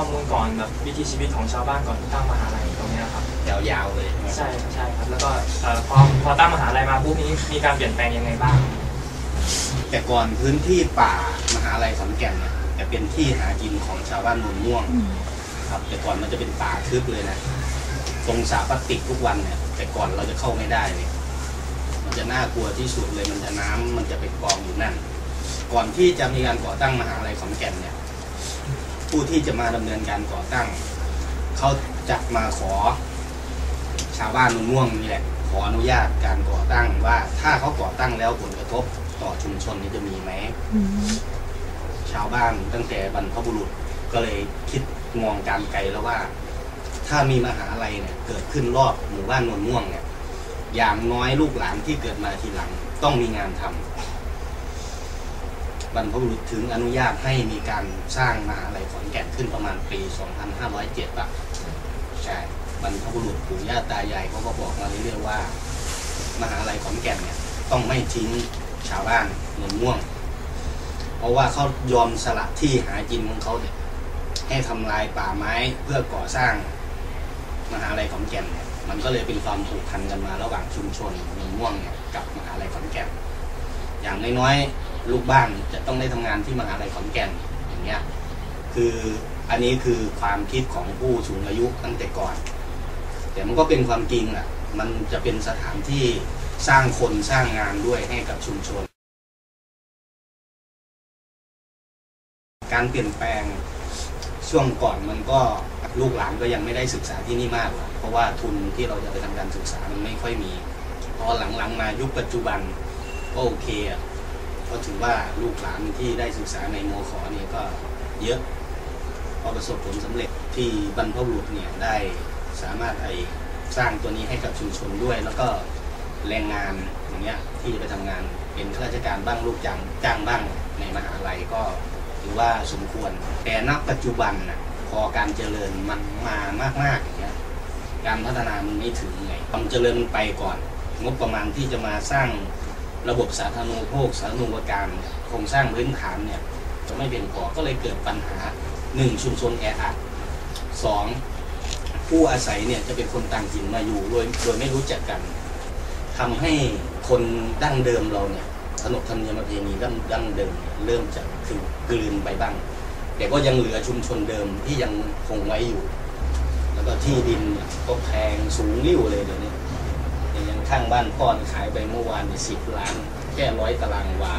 ข้อมูลก่อนแบบวิถีชีวิตของชาวบ้านก่อนที่ตั้งมหาลัยตรงเนี้ยครับ ยาวๆเลยใช่ใช่ครับแล้วก็เอ่อพอพอตั้งมหาลัยมาปุ๊บนี้มีการเปลี่ยนแปลงยังไงบ้าง แต่ก่อนพื้นที่ป่ามหาลัยขอนแก่นเนี่ยจะเป็นที่หากินของชาวบ้านโนนม่วงครับ แต่ก่อนมันจะเป็นป่าทึบเลยนะตรงสาพลาสติกทุกวันเนี่ย แต่ก่อนเราจะเข้าไม่ได้เลยมันจะน่ากลัวที่สุดเลยมันจะน้ำมันจะไปกองอยู่นั่น ก่อนที่จะมีการก่อตั้งมหาลัยขอนแก่นเนี่ย ผู้ที่จะมาดำเนินการก่อตั้ง เขาจะมาขอ ชาวบ้านโนนม่วงนี่แหละขออนุญาตการก่อตั้งว่า ถ้าเขาก่อตั้งแล้วผลกระทบต่อชุมชนนี้จะมีไหมชาวบ้านตั้งแต่บรรพบุรุษก็เลยคิดมองการไกลแล้วว่า ถ้ามีมหาลัยเนี่ย เกิดขึ้นรอบหมู่บ้านโนนม่วงเนี่ย อย่างน้อยลูกหลานที่เกิดมาทีหลัง ต้องมีงานทำ บรรพบุรุษถึงอนุญาตให้มีการสร้างมหาลัยขอนแก่นขึ้นประมาณปี 2507อะใช่บรรพบุรุษปู่ย่าตายายเขาก็บอกมาเรื่อยๆว่า มหาลัยขอนแก่นเนี่ยต้องไม่ทิ้งชาวบ้านโนนม่วง เพราะว่าเขายอมสละที่หากินของเขาเนี่ยให้ทำลายป่าไม้เพื่อก่อสร้างมหาลัยขอนแก่นเนี่ยมันก็เลยเป็นความผูกพันกันมาระหว่างชุมชนเมืองม่วงเนี่ยกับมหาลัยขอนแก่นอย่างน้อยๆ ลูกบ้านจะต้องได้ทำงานที่มหาลัยขอนแก่นอย่างเงี้ยคืออันนี้คือความคิดของผู้สูงอายุตั้งแต่ก่อน แต่มันก็เป็นความจริงอะมันจะเป็นสถานที่สร้างคนสร้างงานด้วยให้กับชุมชน การเปลี่ยนแปลงช่วงก่อนมันก็ลูกหลานก็ยังไม่ได้ศึกษาที่นี่มากหรอกเพราะว่าทุนที่เราจะไปทำการศึกษามันไม่ค่อยมีพอหลังๆมายุคปัจจุบันก็โอเคอะ ก็ถือว่าลูกหลานที่ได้ศึกษาในมขอเนี่ยก็เยอะพอประสบผลสำเร็จที่บรรพบุรุษเนี่ยได้สามารถไอสร้างตัวนี้ให้กับชุมชนด้วย แล้วก็แรงงานอย่างเงี้ยที่จะไปทำงานเป็นข้าราชการบ้างลูกจ้างจ้างบ้างในมหาลัยก็ถือว่าสมควร แต่ณปัจจุบันนะพอการเจริญมันมามากๆอย่างเงี้ยการพัฒนามันไม่ถึงไงความเจริญมันไปก่อน งบประมาณที่จะมาสร้าง ระบบสาธารณูปโภคสาธารณูปการโครงสร้างพื้นฐานเนี่ยจะไม่เพียงพอก็เลยเกิดปัญหาหนึ่งชุมชนแออัดสองผู้อาศัยเนี่ยจะเป็นคนต่างถิ่นมาอยู่โดยโดยไม่รู้จักกันทำให้คนดั้งเดิมเราเนี่ยขนบธรรมเนียมประเพณีดั้งดั้งเดิมเริ่มจะคือกลืนไปบ้าง แต่ก็ยังเหลือชุมชนเดิมที่ยังคงไว้อยู่ แล้วก็ที่ดินเนี่ยก็แพงสูงริ่วเลยเดี๋ยวนี้ ข้างบ้านพ่อนขายไปเมื่อวานนี่สิบล้าน แค่ร้อยตารางวา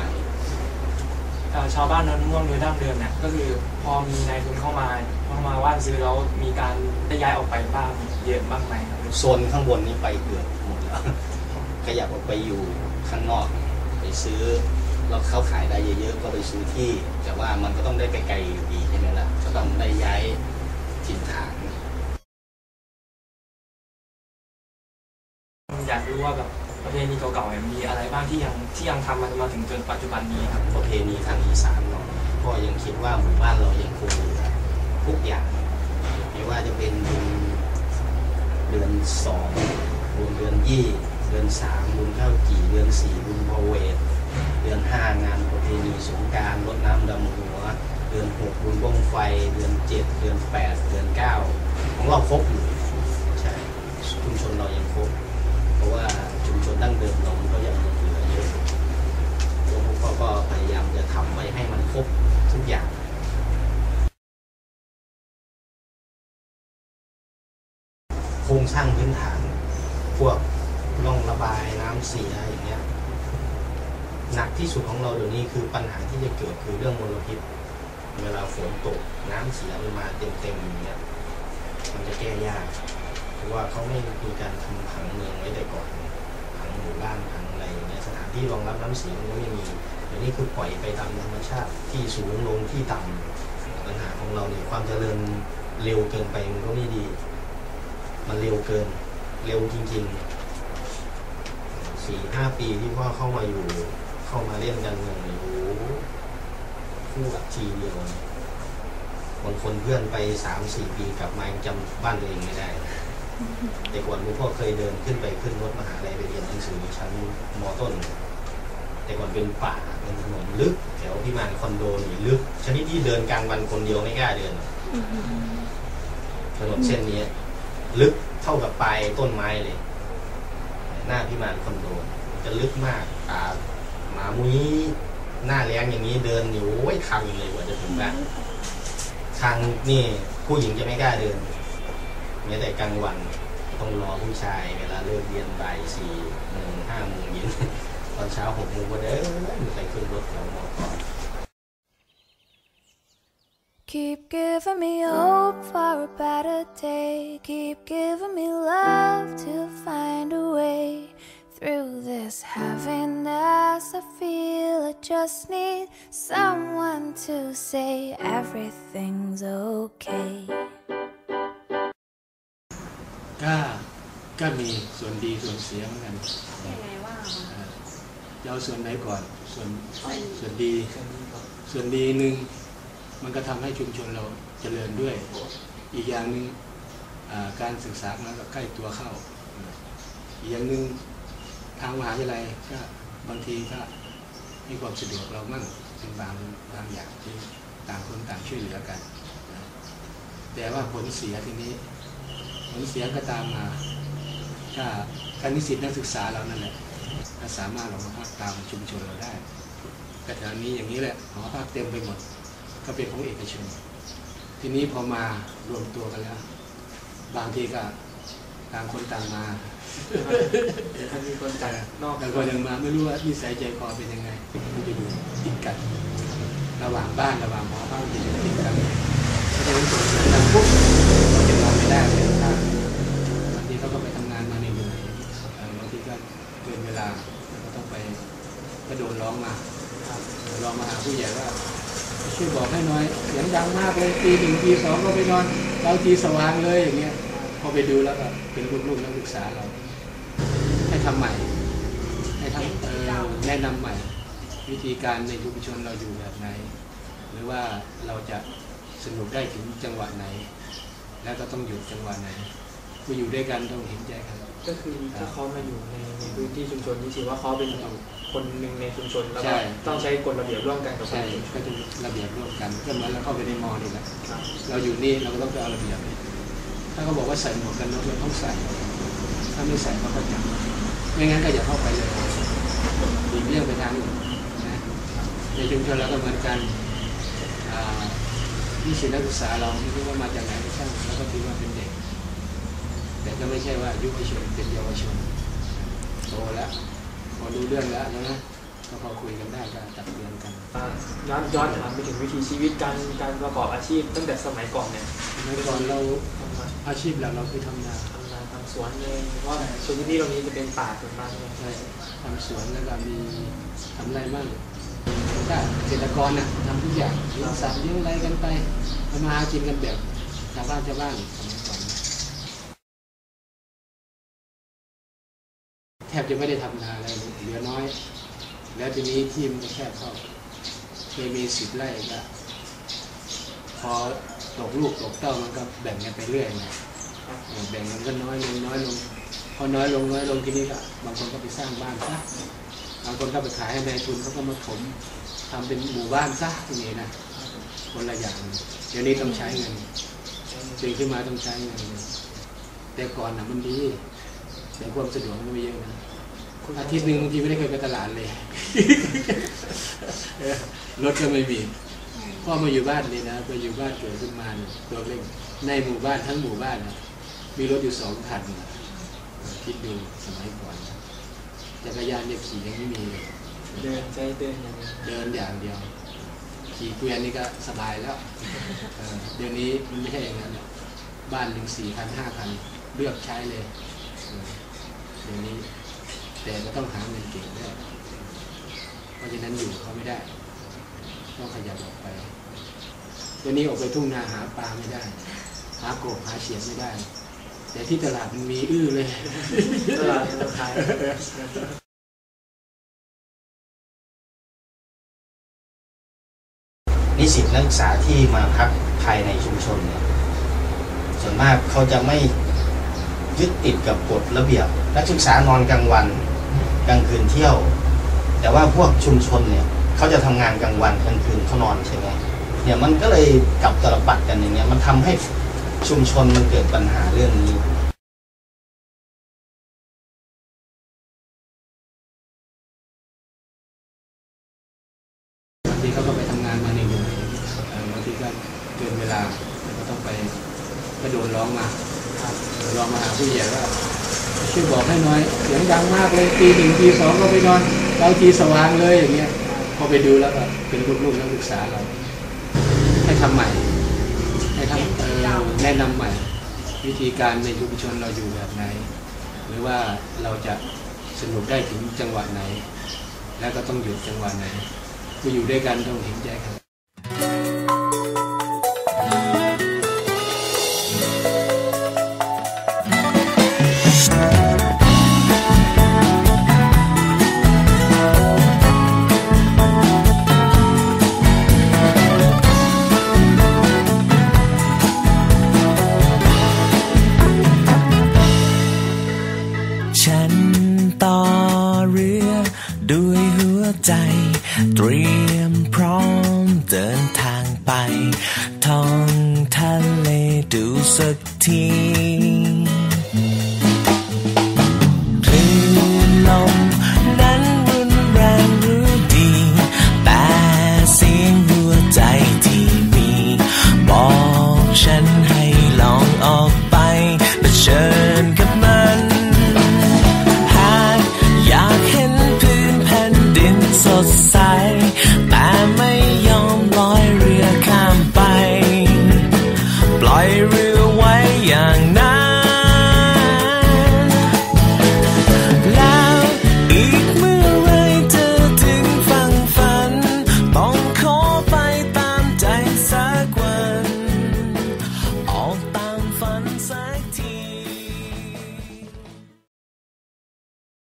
เอ่อชาวบ้านโนนม่วงโดยดั้งเดิมเนี่ยก็คือพอมีนายทุนเข้ามาเข้ามาว่านซื้อแล้วมีการได้ย้ายออกไปบ้างเยอะบ้างไหมครับโซนข้างบนนี้ไปเกือบหมดแล้วขยับออกไปอยู่ข้างนอก ไปซื้อแล้วเขาขายได้เยอะๆก็ไปซื้อที่ แต่ว่ามันก็ต้องได้ไกลๆอยู่ดีใช่ไหมล่ะก็ต้องได้ย้ายถิ่นฐาน อยากรู้ว่าแบบประเพณีเก่าๆเนี่ยมีอะไรบ้างที่ยังที่ยังทำมามาถึงจนปัจจุบันนี้ครับประเพณีทางอีสานเนาะก็ยังคิดว่าหมู่บ้านเรายังคงเหลือทุกอย่างไม่ว่าจะเป็นเดือนสองบุญเดือนยี่เดือนสามบุญข้าวจี่เดือนสี่บุญพระเวทเดือนห้างานประเพณีสงการรดน้ำดำหัว เดือนหกบุญบ้งไฟ เดือนเจ็ดเดือนแปดเดือนเก้าของเราครบอยู่ใช่ชุมชนเรายังครบ ราะว่าชุมชนดั้งเดิมเรามันก็ยังเหลือเยอะแล้วพวกเขาก็พยายามจะทำไว้ให้มันครบทุกอย่างโครงสร้างพื้นฐาน พวกร่องระบายน้ำเสียอย่างเงี้ยหนักที่สุดของเราเดี๋ยวนี้คือปัญหาที่จะเกิดคือเรื่องมลพิษ เวลาฝนตกน้ำเสียมันมาเต็มๆอย่างเงี้ยมันจะแก้ยาก เพราะว่าเขาไม่มีการทำผังเมืองไว้แต่ก่อนผังหมู่บ้านผังอะไรอย่างเงี้ยสถานที่รองรับน้ำเสียมันก็ไม่มีเดี๋ยวนี้คือปล่อยไปตามธรรมชาติที่สูงลงที่ต่ำปัญหาของเราเนี่ยความเจริญเร็วเกินไปมันก็ไม่ดี มันเร็วเกิน เร็วจริงๆสี่ห้าปีที่พ่อเข้ามาอยู่ เข้ามาเล่นกันเมืองเนี่ยโอ้โหคู่กับทีเดียวบางคนเพื่อนไปสามสี่ปีกลับมายังจำบ้านตัวเองไม่ได้ แต่ก่อนหลวงพ่อเคยเดินขึ้นไปขึ้นรถมหาลัยไปเรียนหนังสือชั้นมต้น แต่ก่อนเป็นป่าเป็นถนนลึก แถวพิมานคอนโดนี่ลึก ชนิดที่เดินกลางวันคนเดียวไม่กล้าเดินถนนเส้นนี้ ลึกเท่ากับปลายต้นไม้เลย หน้าพิมานคอนโดจะลึกมากป่าหมามุ้ยหน้าแรงอย่างนี้เดินอยู่โอ้ยทางเลยกว่าจะถึงบ้านทางนี่ผู้หญิงจะไม่กล้าเดิน ม้แต่กลางวันต้องรอผู้ชายเวลาเลิกเรียนบ่ายสี่โมงห้าโมงเย็น ตอนเช้าหกโมงก็เดินไปขึ้นรถแถวมอก่อน Keep giving me hope for a better day. Keep giving me love to find a way through this heaviness. I feel I just need someone to say everything's okay. ก็ก็มีส่วนดีส่วนเสียเหมือนกันยังไงว่ามาเอ่อจะเอาส่วนไหนก่อน ส่วนส่วนดี ส่วนดีหนึ่งมันก็ทำให้ชุมชนเราเจริญด้วย อีกอย่างหนึ่งอ่าการศึกษามันก็ใกล้ตัวเข้า อีกอย่างหนึ่งทางมหาวิทยาลัยก็บางทีก็ให้ความสะดวกเรามั่งเป็นบางบางอย่างที่ต่างคนต่างช่วยเหลือกันนะแต่ว่าผลเสียทีนี้ ผลเสียก็ตามมาถ้าการนิสิตนักศึกษาเรานั่นแหละถ้าสามารถลงมาพักตามชุมชนเราได้แต่แถวนี้อย่างนี้แหละหอพักเต็มไปหมด ก็เป็นของเอกชน ทีนี้พอมารวมตัวกันแล้ว บางทีก็ต่างคนต่างมาถ้ามีคนจากนอกบางคนยังมาไม่รู้ว่านิสัยใจคอเป็นยังไงมันจะอยู่ติดกัน ระหว่างบ้านระหว่างหอพักมันจะอยู่ติดกันเพราะฉะนั้นส่วนนั้นเราปุ๊บเราจะนอนไม่ได้เลยถ้าบางทีเขาก็ไปทำงานมาเหนื่อยๆเอ่อบางทีก็ เกินเวลาเราก็ต้องไปก็โดนร้องมาร้องมาหาผู้ใหญ่ว่าช่วยบอกให้หน้อยเสียงดังมากเลยตีหนึ่งตีสองก็ไปนอน เราทีสว่างเลยอย่างเงี้ยพอไปดูแล้วก็เป็นรุ่นๆนักศึกษาเรา ให้ทำใหม่ ให้ทำเอ่อแนะนำใหม่ วิธีการในชุมชนเราอยู่แบบไหน หรือว่าเราจะสนุกได้ถึงจังหวะไหน แล้วก็ต้องอยู่จังหวะไหน ผู้อยู่ด้วยกันต้องเห็นใจกัน ก็คือถ้าเขามาอยู่ในในพื้นที่ชุมชนนี่ถือว่าเขาเป็นคนหนึ่งในชุมชนแล้วใช่ก็ต้องใช้กฎระเบียบร่วมกันกับคนใช่อื่นก็จะระเบียบร่วมกันก็เหมือนเราเข้าไปในมอนี่แหละครับเราอยู่นี่เราก็ต้องไปเอาระเบียบถ้าเขาบอกว่าใส่หมวกกันน็อกเราต้องใส่ ถ้าไม่ใส่เขาก็จับไม่งั้นก็อย่าเข้าไปเลยหลีกเลี่ยงไปทางอื่นนะในชุมชนเราก็เหมือนกันอ่าที่ศิลปนักศึกษาเราไม่รู้ว่ามาจากไหนก็ช่างแล้วก็ถือว่าเป็นเด็ก แต่ก็ไม่ใช่ว่าอายุไม่ชนเป็นเยาวชนโตแล้วพอรู้เรื่องแล้วนะก็พอคุยกันได้ก็ตักเตือนกันอ่าย้อนย้อนถามไปถึงวิถีชีวิตการการประกอบอาชีพตั้งแต่สมัยก่อนเนี่ยเมื่อก่อนเราทำมาอาชีพหลักเราคือทำนาทำงานทำสวนเลยเพราะว่าส่วนที่นี่ตรงนี้จะเป็นป่าส่วนมากเลยใช่ทำสวนแล้วก็มีทำไรบ้างก็เกษตรกรน่ะทำทุกอย่างเลี้ยงสัตว์เลี้ยงอะไรกันไปทำมาหากินกันแบบชาวบ้านชาวบ้าน แทบจะไม่ได้ทำนาอะไรเหลือน้อย แล้วทีนี้ที่มันแคบเข้าเคยมีสิบไร่ก็พอตกลูกตกเต้ามันก็แบ่งกันไปเรื่อยนะแบ่งกันก็น้อยลงน้อยลง พอน้อยลงน้อยลงทีนี้ก็บางคนก็ไปสร้างบ้านซะบางคนก็ไปขายให้นายทุนเขาก็มาถมทำเป็นหมู่บ้านซะทีนี้นะคนละอย่างเดี๋ยวนี้ต้องใช้เงินตื่นขึ้นมาต้องใช้เงินแต่ก่อนนะมันดี แต่ความสะดวกมันไม่เยอะนะอาทิตย์หนึ่งบางทีไม่ได้เคยไปตลาดเลยเออรถก็ไม่มีพ่อมาอยู่บ้านนี่นะไปอยู่บ้านเกิดขึ้นมาเนี่ยตัวเล็กในหมู่บ้านทั้งหมู่บ้านนะมีรถอยู่สองคันนะเออคิดดูสมัยก่อนนะจักรยานเนี่ยขี่ยังไม่มีเลยเดินใช้เดินอย่างเดียวเดินอย่างเดียว ขี่เกวียนนี่ก็สบายแล้วเออเดี๋ยวนี้มันไม่ใช่อย่างนั้นหรอกบ้านหนึ่งสี่คันห้าคันเลือกใช้เลยเออเดี๋ยวนี้ แต่ก็ต้องหาเงินเก่งด้วยเพราะฉะนั้นอยู่เขาไม่ได้ ต้องขยับออกไปเดี๋ยวนี้ออกไปทุ่งนาหาปลาไม่ได้ หากบหาเฉียดไม่ได้ แต่ที่ตลาดมันมีอื้อเลย ตลาดราคายในนิสิตนักศึกษาที่มาพักภายในชุมชนเนี่ยส่วนมากเขาจะไม่ ยึดติดกับกฎระเบียบ นักศึกษานอนกลางวันกลางคืนเที่ยว แต่ว่าพวกชุมชนเนี่ยเขาจะทำงานกลางวันกลางคืนเขานอนใช่ไหมเนี่ยมันก็เลยกลับตลปัดกันอย่างเงี้ยมันทำให้ชุมชนมันเกิดปัญหาเรื่องนี้บางทีเขาก็ไปทำงานมาหนื่อยๆเอ่อบางทีก็เกินเวลาก็ต้องไปก็โดนร้องมา โดนร้องมาหาผู้ใหญ่ว่าช่วยบอกให้หน้อยเสียงดังมากเลยตีหนึ่งตีสองก็ไปนอนเราทีสว่างเลยอย่างเงี้ยพอไปดูแล้วก็เป็นลูกๆนักศึกษาเรา ให้ทำใหม่ ให้ทำเออแนะนำใหม่ วิธีการในชุมชนเราอยู่แบบไหน หรือว่าเราจะสนุกได้ถึงจังหวะไหน แล้วก็ต้องหยุดจังหวะไหนมาอยู่ด้วยกันต้องเห็นใจกัน